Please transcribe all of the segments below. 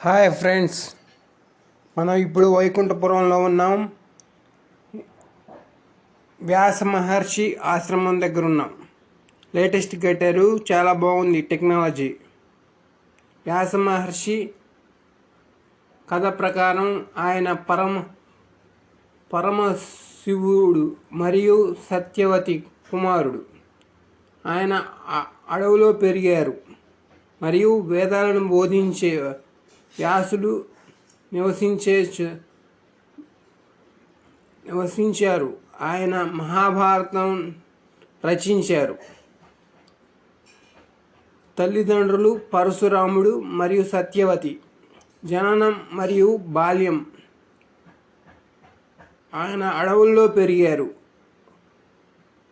Hi friends. మనం ఇప్పుడు వైకుంఠపురంలో ఉన్నాం. వ్యాస మహర్షి ఆశ్రమం దగ్గర ఉన్నాం. లేటెస్ట్ కట్టారు చాలా బాగుంది టెక్నాలజీ. వ్యాస మహర్షి కథ ప్రకారం ఆయన పరమ పరమశివుడు మరియు సత్యవతి కుమారుడు. ఆయన అడవిలో పెరిగారు మరియు వేదాలను బోధించే వ్యాసుడు నివసించే నివసించారు. ఆయన మహాభారతం రచించారు. తల్లిదండ్రులు పరశురాముడు మరియు సత్యవతి జననం మరియు బాల్యం ఆయన అడవుల్లో పెరిగారు.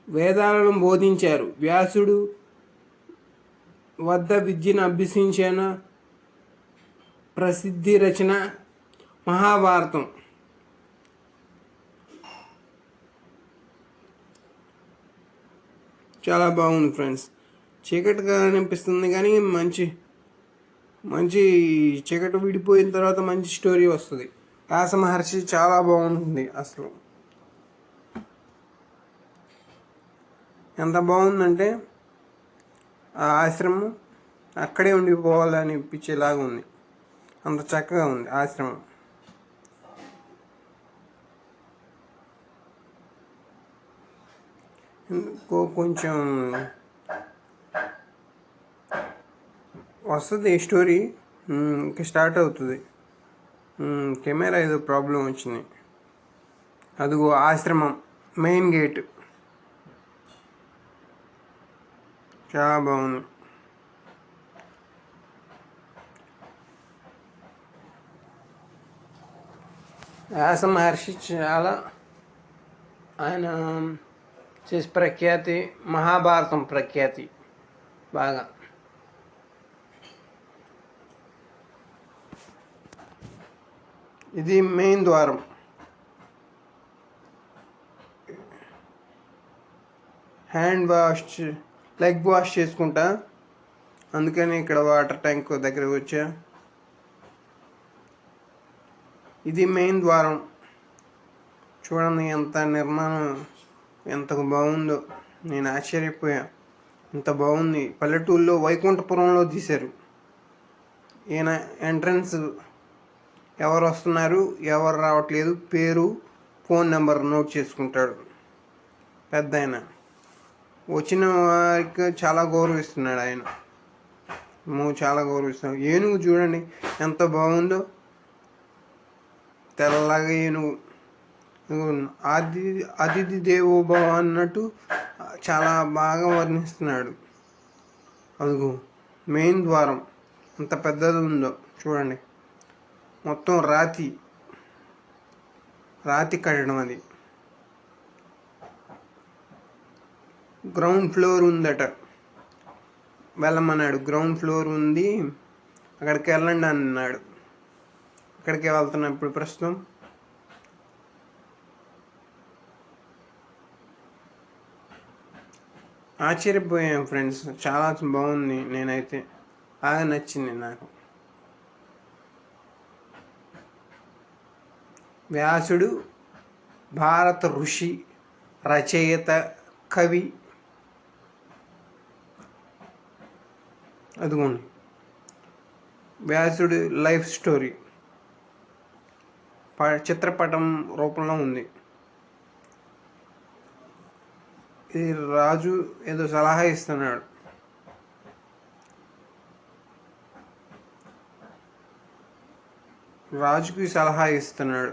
వేదాలను బోధించారు. వ్యాసుడు వద్ద విద్యను అభ్యసించిన. ప్రసిద్ధి రచన మహాభారతం. చాలా బాగుంది ఫ్రెండ్స్. చీకటిగా అనిపిస్తుంది కానీ మంచి మంచి చీకటి విడిపోయిన తర్వాత మంచి స్టోరీ వస్తుంది. వ్యాస మహర్షి చాలా బాగుంటుంది అసలు. ఎంత బాగుందంటే ఆ ఆశ్రమం అక్కడే ఉండిపోవాలనిపించేలాగా ఉంది. అంత చక్కగా ఉంది ఆశ్రమం. ఇంకో కొంచెం వస్తుంది ఈ స్టోరీ. ఇంక స్టార్ట్ అవుతుంది. కెమెరా ఏదో ప్రాబ్లం వచ్చింది. అదిగో ఆశ్రమం మెయిన్ గేట్. చాలా బాగుంది. వ్యాస మహర్షి చాలా ఆయన చేసి ప్రఖ్యాతి మహాభారతం ప్రఖ్యాతి బాగా. ఇది మెయిన్ ద్వారం. హ్యాండ్ వాష్ లెగ్ వాష్ చేసుకుంటా. అందుకని ఇక్కడ వాటర్ ట్యాంక్ దగ్గరకు వచ్చా. ఇది మెయిన్ ద్వారం. చూడండి ఎంత నిర్మాణం ఎంత బాగుందో. నేను ఆశ్చర్యపోయా. ఇంత బాగుంది. పల్లెటూరులో వైకుంఠపురంలో తీశారు. ఈయన ఎంట్రన్స్ ఎవరు వస్తున్నారు ఎవరు రావట్లేదు పేరు ఫోన్ నెంబర్ నోట్ చేసుకుంటాడు. పెద్ద ఆయన. వచ్చిన వారికి చాలా గౌరవిస్తున్నాడు ఆయన. మేము చాలా గౌరవిస్తున్నాడు ఏనుగు చూడండి ఎంత బాగుందో. తెల్లగా ఏనుగు ఇదిగో అతిథి దేవోభవ అన్నట్టు చాలా బాగా వర్ణిస్తున్నాడు. అదిగో మెయిన్ ద్వారం. అంత పెద్దది ఉందో చూడండి. మొత్తం రాతి రాతి కట్టడం అది. గ్రౌండ్ ఫ్లోర్ ఉందట. వెళ్ళమన్నాడు. గ్రౌండ్ ఫ్లోర్ ఉంది. అక్కడికి వెళ్ళండి అన్నాడు. ఎక్కడికి వెళ్తున్నాం ఇప్పుడు ప్రస్తుతం? ఆశ్చర్యపోయాం ఫ్రెండ్స్. చాలా బాగుంది. నేనైతే బాగా నచ్చింది నాకు. వ్యాసుడు భారత ఋషి రచయిత కవి. అదిగోండి. వ్యాసుడి లైఫ్ స్టోరీ. చిత్రపటం రూపంలో ఉంది. ఇది రాజు ఏదో సలహా ఇస్తున్నాడు. రాజుకి సలహా ఇస్తున్నాడు.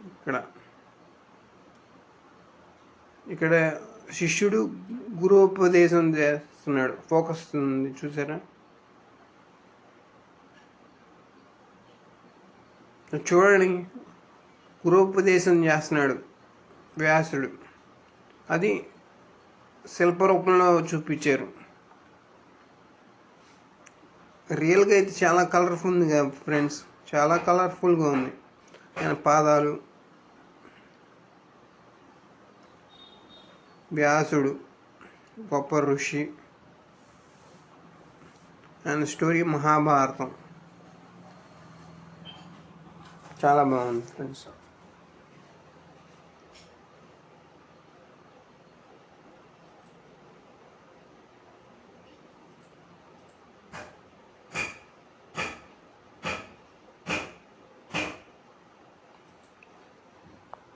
ఇక్కడ. ఇక్కడ శిష్యుడు గురోపదేశం చేస్తున్నాడు. ఫోకస్ ఉంది. చూసారా? చూడండి. గురోపదేశం చేస్తున్నాడు వ్యాసుడు. అది శిల్పరూపంలో చూపించారు. రియల్గా అయితే చాలా కలర్ఫుల్ ఉంది కదా ఫ్రెండ్స్ చాలా కలర్ఫుల్గా ఉంది. ఆయన పాదాలు. వ్యాసుడు. గొప్ప ఋషి. ఆయన స్టోరీ మహాభారతం. చాలా బాగుంది ఫ్రెండ్స్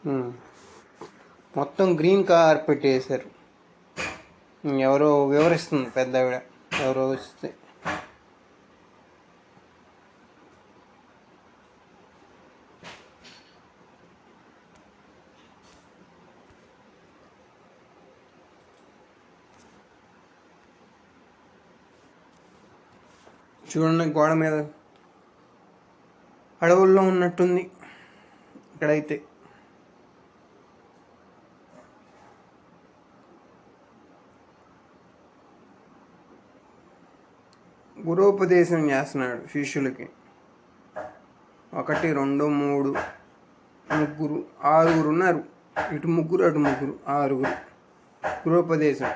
hmm. మొత్తం గ్రీన్ కార్పెట్ వేశారు. ఎవరో వివరిస్తుంది పెద్దవిడ. ఎవరో వస్తే చూడండి గోడ మీద. అడవుల్లో ఉన్నట్టుంది ఇక్కడైతే. గురోపదేశం చేస్తున్నాడు శిష్యులకి. ఒకటి రెండు మూడు ముగ్గురు ఆరుగురు ఉన్నారు. ఇటు ముగ్గురు అటు ముగ్గురు ఆరుగురు. గురోపదేశం.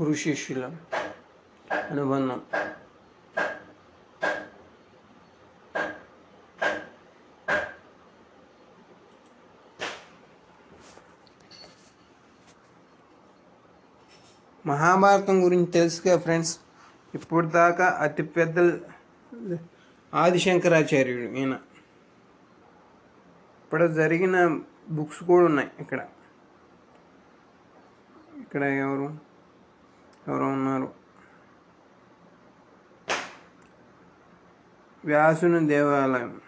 గురు శిష్యుల అనుబంధం. మహాభారతం గురించి తెలుసుగా ఫ్రెండ్స్ ఇప్పుడు దాకా అతిపెద్ద ఆదిశంకరాచార్యుడు ఈయన. ఇప్పుడు జరిగిన బుక్స్ కూడా ఉన్నాయి ఇక్కడ. ఇక్కడ ఎవరు? ఎవరో ఉన్నారు. వ్యాసుని దేవాలయం.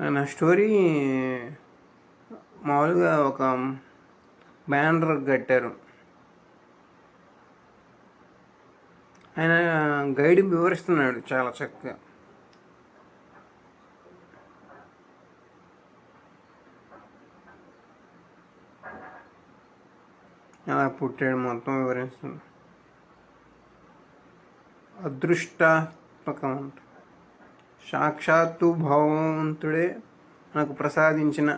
ఆయన స్టోరీ మామూలుగా ఒక బ్యానర్ కట్టారు. ఆయన గైడ్ వివరిస్తున్నాడు చాలా చక్కగా. పుట్టాడు మొత్తం వివరిస్తుంది. అదృష్టాత్మకం సాక్షాత్తు భగవంతుడే నాకు ప్రసాదించిన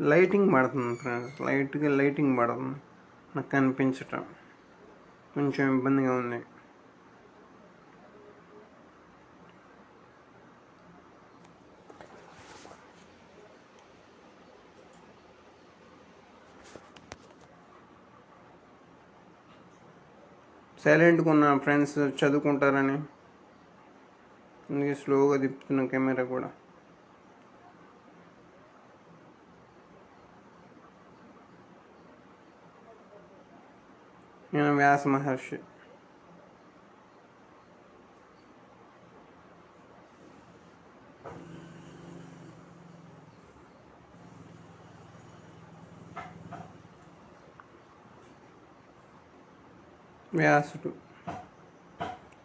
లైటింగ్ పడుతుంది ఫ్రెండ్స్. లైట్గా లైటింగ్ పడుతుంది. నాకు కనిపించటం కొంచెం ఇబ్బందిగా ఉంది. సైలెంట్గా ఉన్న ఫ్రెండ్స్ చదువుకుంటారని. అందుకే స్లోగా తిప్పుతున్న కెమెరా కూడా. నేను వ్యాస మహర్షి. వ్యాసుడు.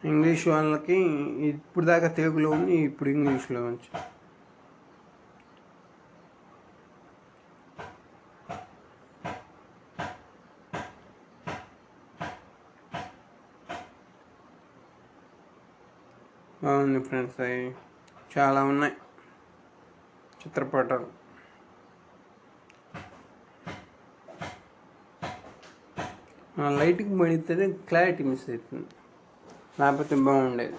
ఇంగ్లీష్ వాళ్ళకి ఇప్పుడు దాకా తెలుగులో ఉంది ఇప్పుడు ఇంగ్లీష్లో వచ్చి బాగుంది ఫ్రెండ్స్ అవి చాలా ఉన్నాయి. చిత్రపటాలు. లైట్కి పడితే క్లారిటీ మిస్ అవుతుంది. లేకపోతే బాగుండేది.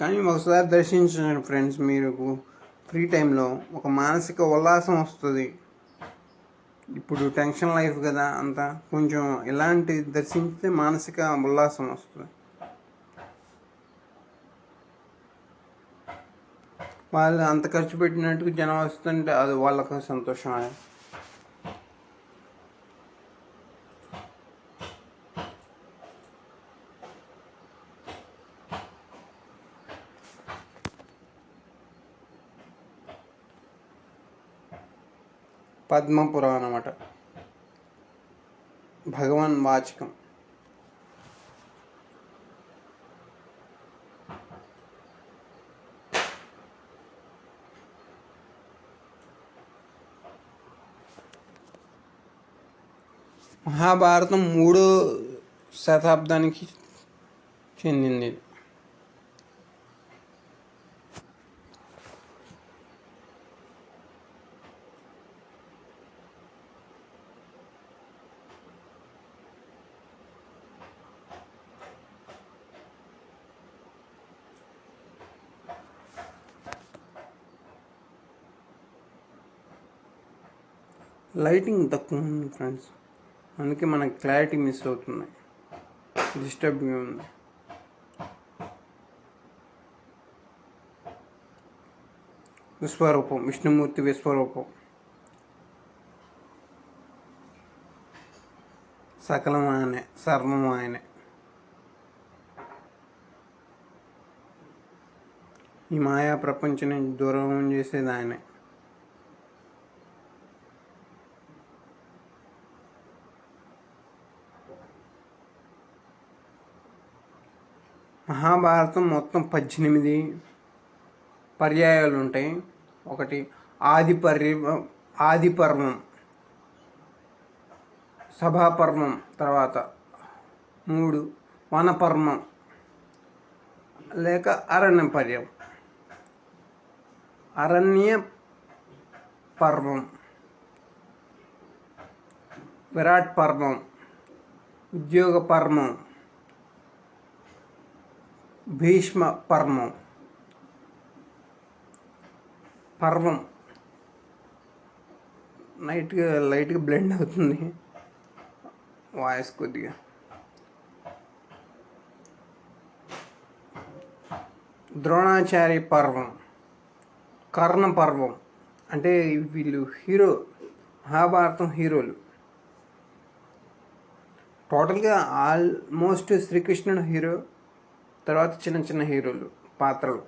కానీ ఒకసారి దర్శించండి ఫ్రెండ్స్ మీరు. ఫ్రీ టైంలో ఒక మానసిక ఉల్లాసం వస్తుంది. ఇప్పుడు టెన్షన్ లైఫ్ కదా అంతా. కొంచెం ఇలాంటి దర్శించితే మానసిక ఉల్లాసం వస్తుంది. వాళ్ళు అంత ఖర్చు పెట్టినట్టుగా జనం వస్తుంటే అది వాళ్ళకు సంతోషం పద్మపురం అన్నమాట. భగవాన్ వాచకం. మహాభారతం మూడో శతాబ్దానికి చెందింది. లైటింగ్ తక్కువ ఉంది ఫ్రెండ్స్. అందుకే మనకు క్లారిటీ మిస్ అవుతుంది. డిస్టర్బ్గా ఉంది. విశ్వరూపం విష్ణుమూర్తి విశ్వరూపం. సకలం ఆయనే సర్వం ఆయనే. ఈ మాయా ప్రపంచాన్ని దూరం చేసేది ఆయనే. మహాభారతం మొత్తం పద్దెనిమిది పర్యాయాలు ఉంటాయి ఒకటి ఆది పర్య ఆది పర్వం సభాపర్వం తర్వాత మూడు వనపర్వం లేక అరణ్య పర్యం అరణ్య పర్వం విరాట్ పర్వం ఉద్యోగ పర్వం భీష్మ పర్వం. పర్వం నైట్గా లైట్గా బ్లెండ్ అవుతుంది. వాయిస్ కొద్దిగా. ద్రోణాచారి పర్వం. కర్ణ పర్వం అంటే వీళ్ళు హీరో మహాభారతం హీరోలు. టోటల్గా ఆల్మోస్ట్ శ్రీకృష్ణుడు హీరో. తర్వాత చిన్న చిన్న హీరోలు పాత్రలు.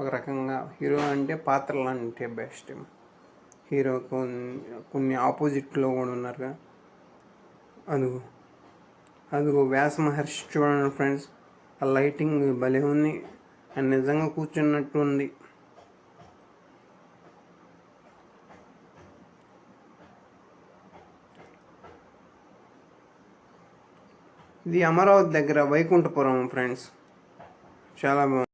ఒక రకంగా హీరో అంటే పాత్రలు అంటే బెస్ట్ హీరో కొన్ని ఆపోజిట్లో కూడా ఉన్నారుగా అదుగు. అదిగో వ్యాస మహర్షి చూడండి ఫ్రెండ్స్ ఆ లైటింగ్ భలే ఉంది. అండ్ నిజంగా కూర్చున్నట్టు ఉంది. ఇది అమరావతి దగ్గర వైకుంఠపురం ఫ్రెండ్స్ చాలా బాగుంది.